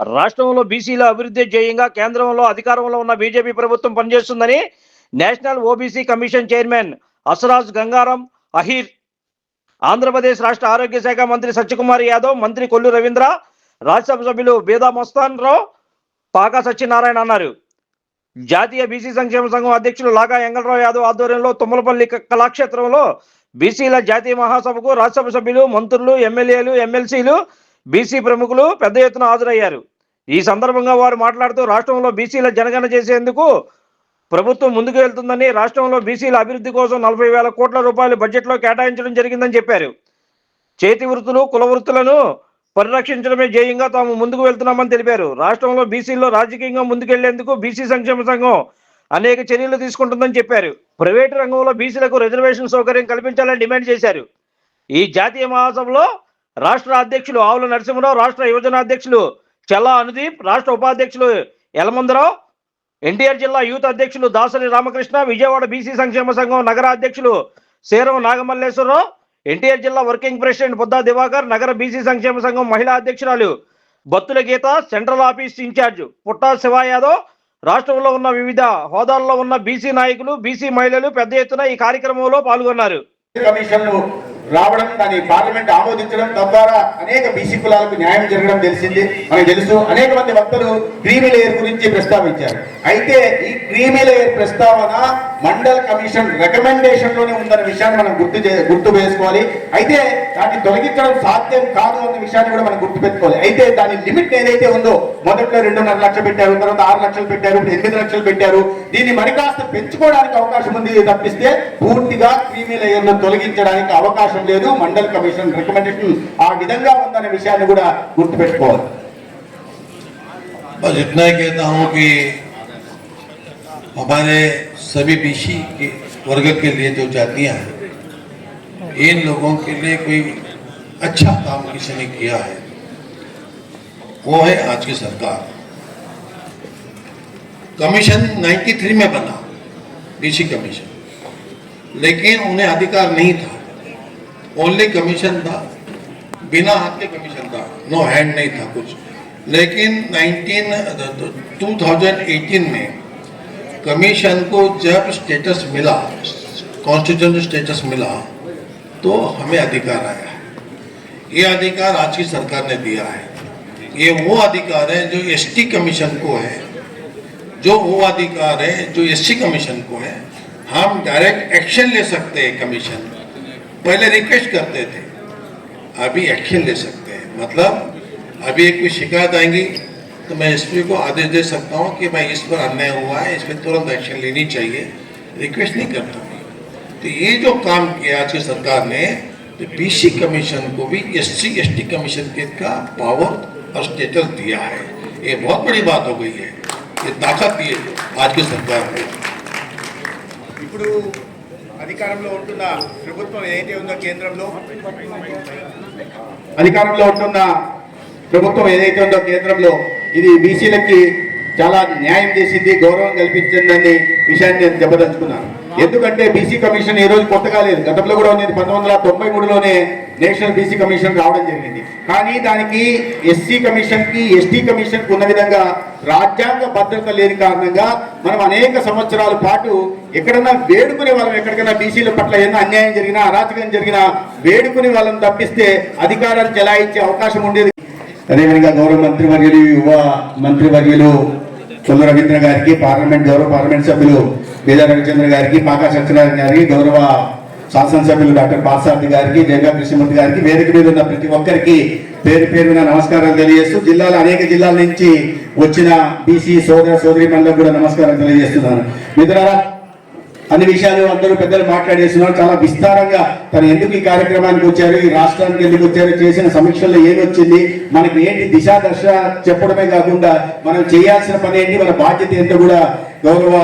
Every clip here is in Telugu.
రాష్ట్రంలో బీసీల అభివృద్ధి ధ్యేయంగా కేంద్రంలో అధికారంలో ఉన్న బీజేపీ ప్రభుత్వం పనిచేస్తుందని national OBC commission chairman Hansraj Gangaram Ahir Andhra Pradesh రాష్ట్ర ఆరోగ్య శాఖ మంత్రి సత్యకుమార్ యాదవ్ మంత్రి కొల్లు రవీంద్ర రాజ్యసభ సభ్యులు బేదా మస్తాన్ రావు పాకా సత్యనారాయణ అన్నారు. జాతీయ బీసీ సంక్షేమ సంఘం అధ్యక్షులు లాగా ఎంగళరావు యాదవ్ ఆధ్వర్యంలో తుమ్మలపల్లి కళాక్షేత్రంలో బీసీల జాతీయ మహాసభకు రాజ్యసభ సభ్యులు మంత్రులు ఎమ్మెల్యేలు ఎమ్మెల్సీలు బీసీ ప్రముఖులు పెద్ద ఎత్తున హాజరయ్యారు. ఈ సందర్భంగా వారు మాట్లాడుతూ రాష్ట్రంలో బీసీల జనగణన చేసేందుకు ప్రభుత్వం ముందుకు వెళ్తుందని రాష్ట్రంలో బీసీల అభివృద్ధి కోసం నలభై వేల కోట్ల రూపాయలు బడ్జెట్లో కేటాయించడం జరిగిందని చెప్పారు. చేతి వృత్తులు కుల వృత్తులను పరిరక్షించడమే ధ్యేయంగా తాము ముందుకు వెళ్తున్నామని తెలిపారు. రాష్ట్రంలో బీసీల్లో రాజకీయంగా ముందుకెళ్ళేందుకు బీసీ సంక్షేమ సంఘం అనేక చర్యలు తీసుకుంటుందని చెప్పారు. ప్రైవేటు రంగంలో బీసీలకు రిజర్వేషన్ సౌకర్యం కల్పించాలని డిమాండ్ చేశారు. ఈ జాతీయ మహాసభలో రాష్ట్ర అధ్యక్షులు ఆవుల నరసింహరావు రాష్ట్ర యువజన అధ్యక్షులు చెల్లా అనుదీప్ రాష్ట్ర ఉపాధ్యక్షులు యలమందరావు ఎన్టీఆర్ జిల్లా యూత్ అధ్యక్షులు దాసరి రామకృష్ణ విజయవాడ బీసీ సంక్షేమ సంఘం నగర అధ్యక్షులు శేరం నాగమల్లేశ్వరరావు ఎన్టీఆర్ జిల్లా వర్కింగ్ ప్రెసిడెంట్ బుద్ధా దివాకర్ నగర బీసీ సంక్షేమ సంఘం మహిళా అధ్యక్షురాలు Battula Geetha central office incharge Putta Siva Yadav రాష్ట్రంలో ఉన్న వివిధ హోదాల్లో ఉన్న బీసీ నాయకులు బీసీ మహిళలు పెద్ద ఎత్తున ఈ కార్యక్రమంలో పాల్గొన్నారు. రావడం దాని పార్లమెంట్ ఆమోదించడం తద్వారా అనేక బీసీ కులాలకు న్యాయం జరగడం తెలిసింది. మనకు తెలుసు అనేక మంది వక్తలు క్రీమీ లేయర్ గురించి ప్రస్తావించారు. అయితే ఈ క్రీమీ లేయర్ ప్రస్తావన మండల్ కమిషన్ రికమెండేషన్లోనే ఉందన్న విషయాన్ని మనం గుర్తు చే- గుర్తు వేసుకోవాలి అయితే దాన్ని తొలగించడం సాధ్యం కాదు అన్న విషయాన్ని కూడా మనం గుర్తు పెట్టుకోవాలి అయితే దాని లిమిట్ ఏదైతే ఉందో మొదట్లో రెండున్నర లక్షలు పెట్టారు తర్వాత ఆరు లక్షలు పెట్టారు ఎనిమిది లక్షలు పెట్టారు. దీన్ని మరి కాస్త పెంచుకోవడానికి అవకాశం ఉంది తప్పిస్తే పూర్తిగా క్రీమీ లేయర్ను తొలగించడానికి అవకాశం లేదు మండల్ కమిషన్ రికమెండేషన్ ఆ విధంగా ఉందనే విషయాన్ని కూడా గుర్తు పెట్టుకోవాలి बस इतना ही कहता हूँ कि हमारे सभी बीसी के वर्ग के लिए जो जातियाँ हैं इन लोगों के लिए कोई अच्छा काम किसी ने किया है वो है आज की सरकार कमीशन 93 में बना बीसी कमीशन लेकिन उन्हें अधिकार नहीं था ओनली कमीशन था, बिना हाथ के कमीशन था। नो हैंड नहीं था कुछ। लेकिन 19 2018 में कमीशन को जब स्टेटस मिला कॉन्स्टिट्यूशन स्टेटस मिला तो हमें अधिकार आया। ये अधिकार आज की सरकार ने दिया है। ये वो अधिकार है जो एसटी कमीशन को है। जो वो अधिकार है जो एससी कमीशन को है, हम डायरेक्ट एक्शन ले सकते हैं कमीशन पहले रिक्वेस्ट करते थे। अभी एक्शन ले सकते हैं। मतलब अभी एक कोई शिकायत आएँगी तो मैं एसपी को आदेश दे सकता हूँ कि भाई इस पर अन्याय हुआ है, इस पर तुरंत एक्शन लेनी चाहिए। रिक्वेस्ट नहीं करता। तो ये जो काम किया आज की सरकार ने तो बीसी कमीशन को भी एस सी कमीशन के का पावर और स्टेटस दिया है। ये बहुत बड़ी बात हो गई है। ये ताकत दी है आज की सरकार ने అధికారంలో ఉంటున్న ప్రభుత్వం ఏదైతే ఉందో కేంద్రంలో అధికారంలో ఉంటున్న ప్రభుత్వం ఏదైతే ఉందో కేంద్రంలో ఇది బీసీలకి చాలా న్యాయం చేసింది గౌరవం కల్పించిందని విషయాన్ని నేను చెప్పదలుచుకున్నాను. ఎందుకంటే బీసీ కమిషన్ ఈ రోజు కొత్తగా లేదు. గతంలో కూడా ఉంది పంతొమ్మిది వందల తొంభై మూడులోనే నేషనల్ బీసీ కమిషన్ రావడం జరిగింది. కానీ దానికి ఎస్సీ కమిషన్కి ఎస్టీ కమిషన్ ఉన్న విధంగా రాజ్యాంగ భద్రత లేని కారణంగా మనం అనేక సంవత్సరాల పాటు ఎక్కడన్నా వేడుకునే వాళ్ళం ఎక్కడికైనా బీసీల పట్ల ఏదైనా అన్యాయం జరిగినా అరాచకం జరిగినా వేడుకునే వాళ్ళని తప్పిస్తే అధికారాలు చెలాయించే అవకాశం ఉండేది. అదేవిధంగా గౌరవ మంత్రివర్యులు యువ మంత్రివర్యులు చొల్ల రవీంద్ర గారికి పార్లమెంట్ గౌరవ పార్లమెంట్ సభ్యులు వేద రవిచంద్ర గారికి పాకా సత్యనారాయణ గారికి గౌరవ శాసనసభ్యులు డాక్టర్ పాసార్థి గారికి జగన్ కృష్ణమూర్తి గారికి వేదిక మీద ఉన్న ప్రతి ఒక్కరికి పేరు పేరున నమస్కారాలు తెలియజేస్తూ జిల్లాల అనేక జిల్లాల నుంచి వచ్చిన బీసీ సోదర సోదరి కూడా నమస్కారం తెలియజేస్తున్నాను. మిత్రులారా అన్ని విషయాలు అందరూ పెద్దలు మాట్లాడేస్తున్నారు. చాలా విస్తారంగా తను ఎందుకు ఈ కార్యక్రమానికి వచ్చారు ఈ రాష్ట్రానికి ఎందుకు వచ్చారు చేసిన సమీక్షల్లో ఏమి వచ్చింది మనకి ఏంటి దిశాదర్శ చెప్పడమే కాకుండా మనం చేయాల్సిన పని ఏంటి మన బాధ్యత ఏంటో కూడా గౌరవ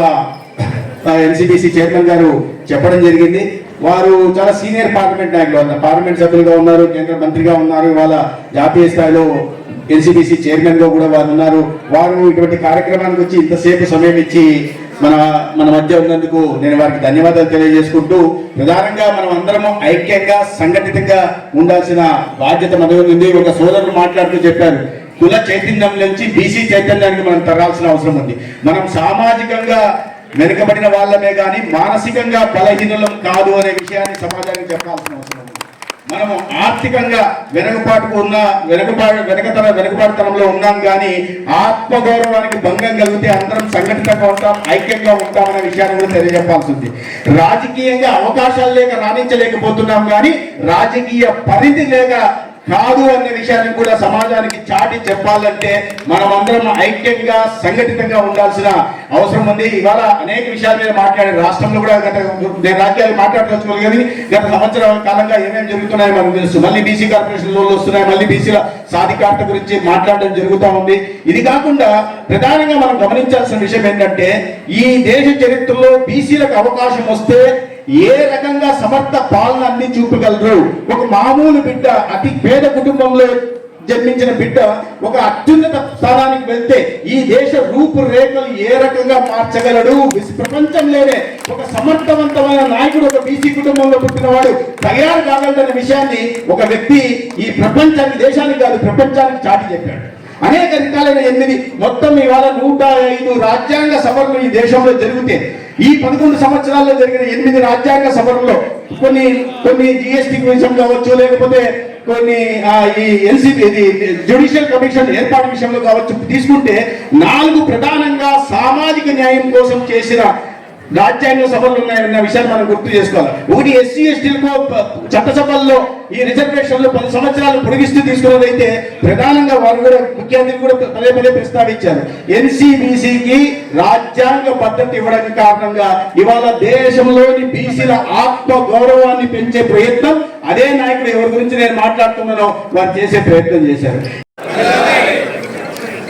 ఎన్సిబిసి చైర్మన్ గారు చెప్పడం జరిగింది. వారు చాలా సీనియర్ పార్లమెంట్ నాయకులు పార్లమెంట్ సభ్యులుగా ఉన్నారు కేంద్ర మంత్రిగా ఉన్నారు ఇవాళ జాతీయ స్థాయిలో ఎన్సీబీసీ చైర్మన్గా కూడా వారు ఉన్నారు. వారు ఇటువంటి కార్యక్రమానికి వచ్చి ఇంతసేపు సమయం ఇచ్చి మన మన మధ్య ఉన్నందుకు నేను వారికి ధన్యవాదాలు తెలియజేసుకుంటూ ప్రధానంగా మనం అందరము ఐక్యంగా సంఘటితంగా ఉండాల్సిన బాధ్యత మన ఉంది. ఒక సోదరుడు మాట్లాడుతూ చెప్పారు కుల చైతన్యం నుంచి బీసీ చైతన్యానికి మనం తరాల్సిన అవసరం ఉంది. మనం సామాజికంగా వెనుకబడిన వాళ్ళమే కానీ మానసికంగా బలహీనులం కాదు అనే విషయాన్ని సమాజానికి చెప్పాల్సిన అవసరం ఉంది. మనము ఆర్థికంగా వెనుకపాటుకు ఉన్న వెనుకబాటు వెనకతన వెనుకబాటుతనంలో ఉన్నాం కానీ ఆత్మగౌరవానికి భంగం కలిగితే అందరం సంఘటితంగా ఉంటాం ఐక్యంగా ఉంటామనే విషయాన్ని కూడా తెలియజెప్పాల్సి ఉంది రాజకీయంగా అవకాశాలు లేక రాణించలేకపోతున్నాం కానీ రాజకీయ పరిధి లేక కాదు అనే విషయాన్ని కూడా సమాజానికి చాటి చెప్పాలంటే మనమందరం ఐక్యంగా సంఘటితంగా ఉండాల్సిన అవసరం ఉంది. ఇవాళ అనేక విషయాల మీద మాట్లాడే రాష్ట్రంలో కూడా గత నేను రాజ్యాలు మాట్లాడదలుచుకోలేదు కానీ గత సంవత్సరం కాలంగా ఏమేమి జరుగుతున్నాయో మనకు తెలుసు. మళ్ళీ బీసీ కార్పొరేషన్ లోన్లు వస్తున్నాయి. మళ్ళీ బీసీల సాధికారత గురించి మాట్లాడడం జరుగుతూ ఉంది. ఇది కాకుండా ప్రధానంగా మనం గమనించాల్సిన విషయం ఏంటంటే ఈ దేశ చరిత్రలో బీసీలకు అవకాశం వస్తే ఏ రకంగా సమర్థ పాలన అన్ని చూపగలరు? ఒక మామూలు బిడ్డ అతి పేద కుటుంబంలో జన్మించిన బిడ్డ ఒక అత్యున్నత స్థానానికి వెళ్తే ఈ దేశ రూపురేఖలు ఏ రకంగా మార్చగలడు? ప్రపంచం ప్రపంచంలోనే ఒక సమర్థవంతమైన నాయకుడు ఒక బీసీ కుటుంబంలో పుట్టినవాడు తయారు కాగలడనే విషయాన్ని ఒక వ్యక్తి ఈ ప్రపంచానికి దేశానికి కాదు ప్రపంచానికి చాటి చెప్పాడు. అనేక రకాలైన ఎనిమిది మొత్తం ఇవాళ నూట ఐదు రాజ్యాంగ సభలు ఈ దేశంలో జరిగితే ఈ పదకొండు సంవత్సరాల్లో జరిగిన ఎనిమిది రాజ్యాంగ సభల్లో కొన్ని కొన్ని జిఎస్టీ విషయం కావచ్చు లేకపోతే కొన్ని ఆ, ఈ ఎల్సిబి ఇది జ్యుడిషియల్ కమిషన్ ఏర్పాటు విషయంలో కావచ్చు తీసుకుంటే నాలుగు ప్రధానంగా సామాజిక న్యాయం కోసం చేసిన రాజ్యాంగ సభలు ఉన్నాయన్న విషయాన్ని మనం గుర్తు చేసుకోవాలి. ఒకటి ఎస్సీ ఎస్టీలకు చట్టసభల్లో ఈ రిజర్వేషన్లు పది సంవత్సరాలు పొడిగిస్తూ తీసుకున్నదైతే ప్రధానంగా వారు కూడా ముఖ్య కూడా పదే పదే ప్రస్తావించారు. ఎన్సీబీసీకి రాజ్యాంగ పద్ధతి ఇవ్వడానికి కారణంగా ఇవాళ దేశంలోని బీసీల ఆత్మ గౌరవాన్ని పెంచే ప్రయత్నం అదే నాయకుడు ఎవరి గురించి నేను మాట్లాడుతున్నానో వారు చేసే ప్రయత్నం చేశారు.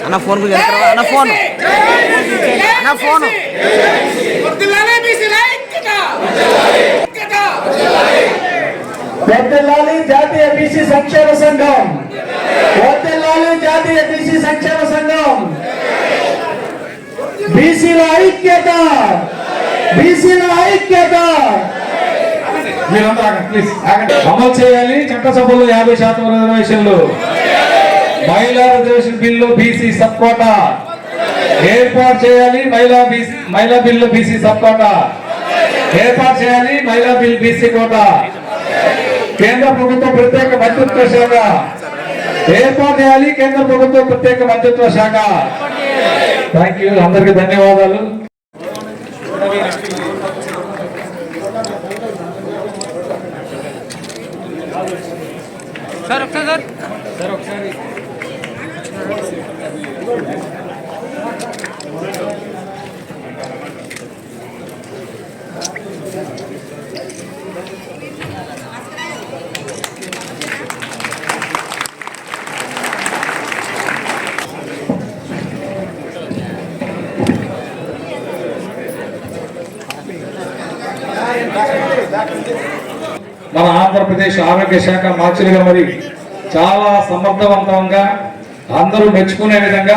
అన్న ఫోన్ అన్న ఫోన్. అన్న ఫోన్! వర్ధిల్లాలి జాతీయ బీసీ సంక్షేమ సంఘం. వర్ధిల్లాలి జాతీయ బీసీ సంక్షేమ సంఘం. బీసీల ఐక్యత. బీసీల ఐక్యత. మీరంతా ప్లీజ్ ఆగండి. అమలు చేయాలి చట్టసభలో యాభై శాతం రిజర్వేషన్లు. మహిళా reservation bill BC sub quota ఏర్పాటు చేయాలి మహిళా బీసీ మహిళా బిల్లు బీసీ సబ్ కోటా. ఏర్పాటు చేయాలి మహిళా బిల్ బీసీ కోటా. కేంద్ర ప్రభుత్వం ప్రత్యేక మంత్రిత్వ శాఖ. ఏర్పాటు చేయాలి కేంద్ర ప్రభుత్వం ప్రత్యేక మంత్రిత్వ శాఖ. థ్యాంక్ యూ అందరికీ ధన్యవాదాలు. సార్ ఒకసారి సార్ మన ఆంధ్రప్రదేశ్ ఆరోగ్య శాఖ మార్చులుగా మరి? చాలా సమర్థవంతంగా అందరూ మెచ్చుకునే విధంగా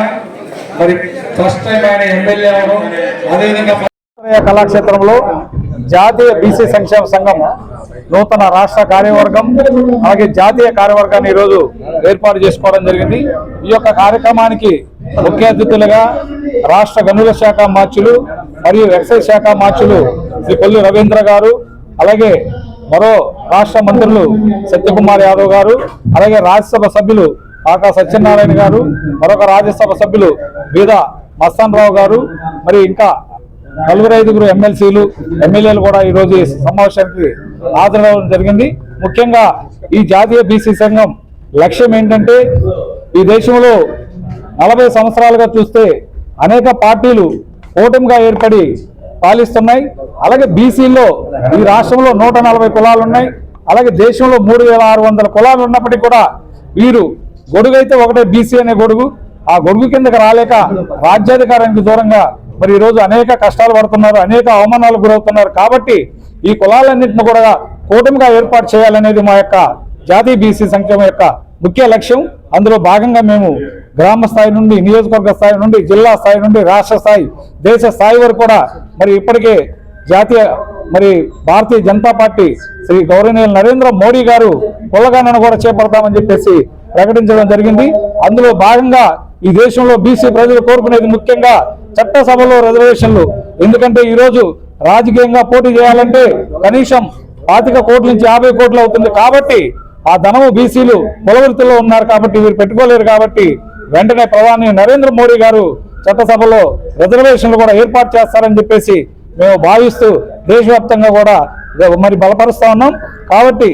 మరి ఫస్ట్ టైం ఆయన ఎమ్మెల్యే అవడం అదేవిధంగా కళాక్షేత్రంలో జాతీయ బీసీ సంక్షేమ సంఘం నూతన రాష్ట్ర కార్యవర్గం అలాగే జాతీయ కార్యవర్గాన్ని ఈరోజు ఏర్పాటు చేసుకోవడం జరిగింది. ఈ యొక్క కార్యక్రమానికి ముఖ్య అతిథులుగా రాష్ట్ర గనుల శాఖ మార్చులు మరియు ఎక్సైజ్ శాఖ మార్చులు శ్రీ కొల్లి రవీంద్ర గారు అలాగే మరో రాష్ట్ర మంత్రులు సత్యకుమార్ యాదవ్ గారు అలాగే రాజ్యసభ సభ్యులు ఆకా సత్యనారాయణ గారు మరొక రాజ్యసభ సభ్యులు బీద మస్తాన్ రావు గారు మరి ఇంకా నలుగురు ఐదుగురు ఎమ్మెల్సీలు ఎమ్మెల్యేలు కూడా ఈరోజు ఈ సమావేశానికి హాజరవడం జరిగింది. ముఖ్యంగా ఈ జాతీయ బీసీ సంఘం లక్ష్యం ఏంటంటే ఈ దేశంలో నలభై సంవత్సరాలుగా చూస్తే అనేక పార్టీలు కూటమిగా ఏర్పడి పాలిస్తున్నాయి. అలాగే బీసీలో ఈ రాష్ట్రంలో నూట నలభై కులాలు ఉన్నాయి అలాగే దేశంలో మూడు వేల ఆరు వందల కులాలు ఉన్నప్పటికీ కూడా వీరు గొడుగు అయితే ఒకటే బీసీ అనే గొడుగు. ఆ గొడుగు కిందకి రాలేక రాజ్యాధికారానికి దూరంగా మరి ఈరోజు అనేక కష్టాలు పడుతున్నారు అనేక అవమానాలకు గురవుతున్నారు. కాబట్టి ఈ కులాలన్నింటిని కూడా కూటమిగా ఏర్పాటు చేయాలనేది మా యొక్క జాతీయ బీసీ సంక్షేమ యొక్క ముఖ్య లక్ష్యం. అందులో భాగంగా మేము గ్రామ స్థాయి నుండి నియోజకవర్గ స్థాయి నుండి జిల్లా స్థాయి నుండి రాష్ట్ర స్థాయి దేశ స్థాయి వరకు కూడా మరి ఇప్పటికే జాతీయ మరి భారతీయ జనతా పార్టీ శ్రీ గౌరవనీయులు నరేంద్ర మోడీ గారు కులగణన కూడా చేపడతామని చెప్పేసి ప్రకటించడం జరిగింది. అందులో భాగంగా ఈ దేశంలో బీసీ ప్రజలు కోరుకునేది ముఖ్యంగా చట్టసభలో రిజర్వేషన్లు ఎందుకంటే ఈరోజు రాజకీయంగా పోటీ చేయాలంటే కనీసం పాతిక కోట్ల నుంచి యాభై కోట్లు అవుతుంది కాబట్టి ఆ ధనము బీసీలు కులవృత్తిలో ఉన్నారు కాబట్టి వీరు పెట్టుకోలేరు కాబట్టి వెంటనే ప్రధాని నరేంద్ర మోడీ గారు చట్టసభలో రిజర్వేషన్లు కూడా ఏర్పాటు చేస్తారని చెప్పేసి మేము భావిస్తూ దేశవ్యాప్తంగా కూడా మరి బలపరుస్తా ఉన్నాం. కాబట్టి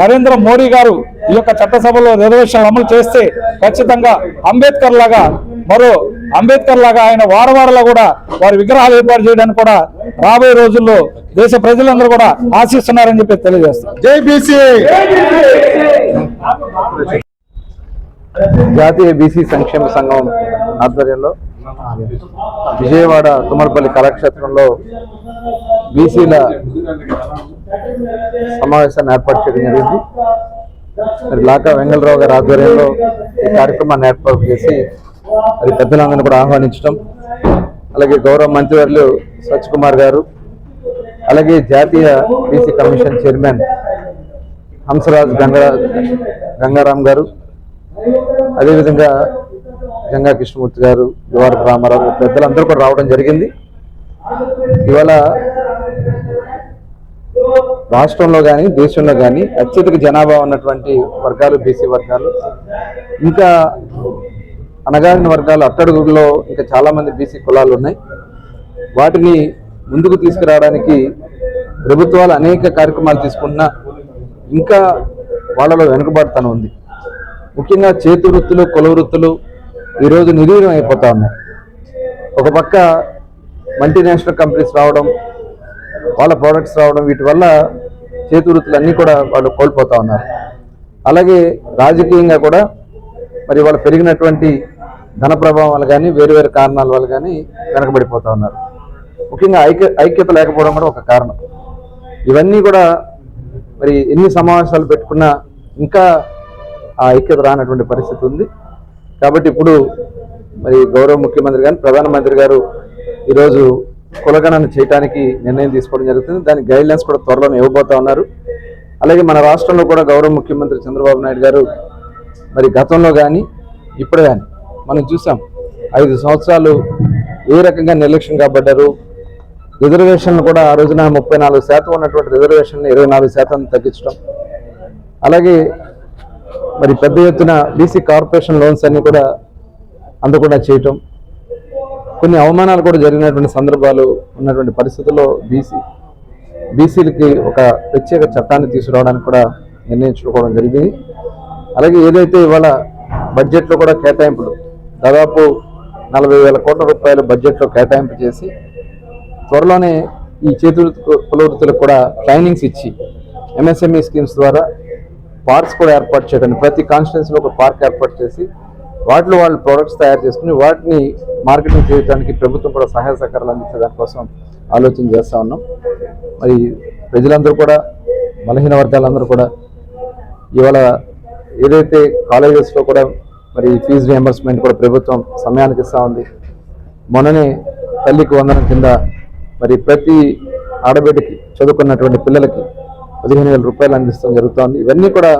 నరేంద్ర మోడీ గారు ఈ యొక్క చట్టసభలో రిజర్వేషన్లు అమలు చేస్తే ఖచ్చితంగా అంబేద్కర్ లాగా మరో అంబేద్కర్ లాగా ఆయన వారవారలో కూడా వారి విగ్రహాలు ఏర్పాటు చేయడానికి కూడా రాబోయే రోజుల్లో దేశ ప్రజలందరూ కూడా ఆశిస్తున్నారని చెప్పి తెలియజేస్తారు జై బీసీ! జాతీయ బీసీ సంక్షేమ సంఘం ఆధ్వర్యంలో విజయవాడ తుమ్మలపల్లి కళాక్షేత్రంలో బీసీల సమావేశాన్ని ఏర్పాటు చేయడం జరిగింది. మరి లాకా వెంగళరావు గారి ఆధ్వర్యంలో ఈ కార్యక్రమాన్ని ఏర్పాటు చేసి మరి పెద్దలందరినీ కూడా ఆహ్వానించడం. అలాగే గౌరవ మంత్రివర్యులు స్వచ్ఛ కుమార్ గారు అలాగే జాతీయ బీసీ కమిషన్ చైర్మన్ హంసరాజ్ గంగరా గంగారాం గారు అదేవిధంగా గంగా కృష్ణమూర్తి గారు యువరపు రామారావు పెద్దలందరూ కూడా రావడం జరిగింది. ఇవాళ రాష్ట్రంలో కానీ దేశంలో కానీ అత్యధిక జనాభా ఉన్నటువంటి వర్గాలు బీసీ వర్గాలు ఇంకా అణగారిన వర్గాలు అట్టడుగుల్లో ఇంకా చాలామంది బీసీ కులాలు ఉన్నాయి. వాటిని ముందుకు తీసుకురావడానికి ప్రభుత్వాలు అనేక కార్యక్రమాలు తీసుకున్నా ఇంకా వాళ్ళలో వెనుకబాటుతనం ఉంది. ముఖ్యంగా చేతి వృత్తులు కుల వృత్తులు ఈరోజు నిర్వీర్యం అయిపోతా ఉన్నాయి. ఒక పక్క మల్టీనేషనల్ కంపెనీస్ రావడం వాళ్ళ ప్రోడక్ట్స్ రావడం వీటి వల్ల చేతి వృత్తులు అన్నీ కూడా వాళ్ళు కోల్పోతూ ఉన్నారు. అలాగే రాజకీయంగా కూడా మరి వాళ్ళు పెరిగినటువంటి ధన ప్రభావం వల్ల కానీ వేరు వేరు కారణాల వల్ల కానీ వెనకబడిపోతూ ఉన్నారు. ముఖ్యంగా ఐక్య ఐక్యత లేకపోవడం కూడా ఒక కారణం. ఇవన్నీ కూడా మరి ఎన్ని సమావేశాలు పెట్టుకున్నా ఇంకా ఆ ఐక్యత రానటువంటి పరిస్థితి ఉంది. కాబట్టి ఇప్పుడు మరి గౌరవ ముఖ్యమంత్రి గారు ప్రధానమంత్రి గారు ఈరోజు కులగణన చేయడానికి నిర్ణయం తీసుకోవడం జరుగుతుంది. దాని గైడ్లైన్స్ కూడా త్వరలోనే ఇవ్వబోతా ఉన్నారు. అలాగే మన రాష్ట్రంలో కూడా గౌరవ ముఖ్యమంత్రి చంద్రబాబు నాయుడు గారు మరి గతంలో కానీ ఇప్పుడు కానీ మనం చూసాం ఐదు సంవత్సరాలు ఏ రకంగా నిర్లక్ష్యం కాబడ్డారు. రిజర్వేషన్లు కూడా ఆ రోజున ముప్పై నాలుగు శాతం ఉన్నటువంటి రిజర్వేషన్ ఇరవై నాలుగు శాతం తగ్గించడం. అలాగే మరి పెద్ద ఎత్తున బీసీ కార్పొరేషన్ లోన్స్ అన్ని కూడా అందకుండా చేయటం కొన్ని అవమానాలు కూడా జరిగినటువంటి సందర్భాలు ఉన్నటువంటి పరిస్థితుల్లో బీసీ బీసీలకి ఒక ప్రత్యేక చట్టాన్ని తీసుకురావడానికి కూడా నిర్ణయించుకోవడం జరిగింది. అలాగే ఏదైతే ఇవాళ బడ్జెట్లో కూడా కేటాయింపులు దాదాపు నలభై వేల కోట్ల రూపాయలు బడ్జెట్లో కేటాయింపు చేసి త్వరలోనే ఈ చేతులు కులవృత్తులకు కూడా ట్రైనింగ్స్ ఇచ్చి ఎంఎస్ఎంఈ స్కీమ్స్ ద్వారా పార్క్స్ కూడా ఏర్పాటు చేయడానికి ప్రతి కాన్స్టిట్యున్సీలో ఒక పార్క్ ఏర్పాటు చేసి వాటిలో వాళ్ళు ప్రోడక్ట్స్ తయారు చేసుకుని వాటిని మార్కెటింగ్ చేయడానికి ప్రభుత్వం కూడా సహాయ సహకారాలు అందించే దానికోసం ఆలోచన చేస్తూ ఉన్నాం. మరి ప్రజలందరూ కూడా బలహీన వర్గాలందరూ కూడా ఇవాళ ఏదైతే కాలేజెస్లో కూడా మరి ఫీజు రియంబర్స్మెంట్ కూడా ప్రభుత్వం సమయానికి ఇస్తూ ఉంది మొన్ననే తల్లికి వందనం కింద మరి ప్రతి ఆడబిడ్డకి చదువుకున్నటువంటి పిల్లలకి పదిహేను వేల రూపాయలు అందిస్తాం జరుగుతోంది. ఇవన్నీ కూడా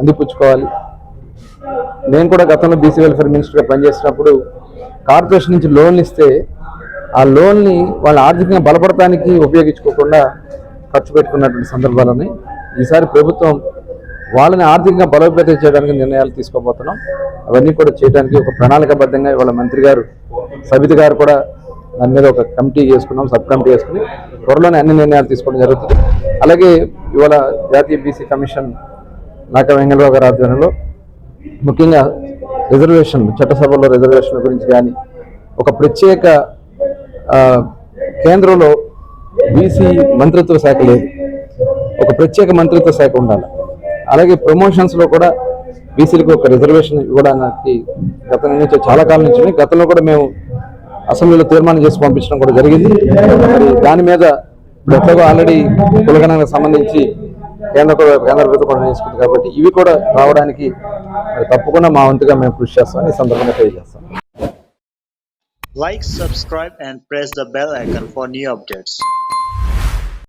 అందిపుచ్చుకోవాలి. నేను కూడా గతంలో బీసీ వెల్ఫేర్ మినిస్టర్గా పనిచేసినప్పుడు కార్పొరేషన్ నుంచి లోన్లు ఇస్తే ఆ లోన్ని వాళ్ళ ఆర్థికంగా బలపడటానికి ఉపయోగించుకోకుండా ఖర్చు పెట్టుకున్నటువంటి సందర్భాలని ఈసారి ప్రభుత్వం వాళ్ళని ఆర్థికంగా బలోపేతం చేయడానికి నిర్ణయాలు తీసుకోబోతున్నాం. అవన్నీ కూడా చేయడానికి ఒక ప్రణాళికాబద్ధంగా ఇవాళ మంత్రి గారు సబిత గారు కూడా దాని మీద ఒక కమిటీ చేసుకున్నాం సబ్ కమిటీ చేసుకుని త్వరలోనే అన్ని నిర్ణయాలు తీసుకోవడం జరుగుతుంది. అలాగే ఇవాళ జాతీయ బీసీ కమిషన్ నాక వెంగళరావు గారి ఆధ్వర్యంలో ముఖ్యంగా రిజర్వేషన్ చట్టసభలో రిజర్వేషన్ గురించి కానీ ఒక ప్రత్యేక కేంద్రంలో బీసీ మంత్రిత్వ శాఖ లేదు. ఒక ప్రత్యేక మంత్రిత్వ శాఖ ఉండాలి. అలాగే ప్రమోషన్స్లో కూడా బీసీలకు ఒక రిజర్వేషన్ ఇవ్వడానికి గత నుంచి చాలా కాలం నుంచి గతంలో కూడా మేము అసెంబ్లీలో తీర్మానం చేసి పంపించడం కూడా జరిగింది. దాని మీద ఇప్పుడు ఎట్లాగో ఆల్రెడీ కులగణానికి సంబంధించి కేంద్ర కేంద్ర ప్రభుత్వం కూడా నేర్చుకుంది కాబట్టి ఇవి కూడా రావడానికి తప్పకుండా మా వంతుగా మేము కృషి చేస్తాం. ఈ సందర్భంగా తెలియజేస్తాం. Like, subscribe, and press the bell icon for new updates.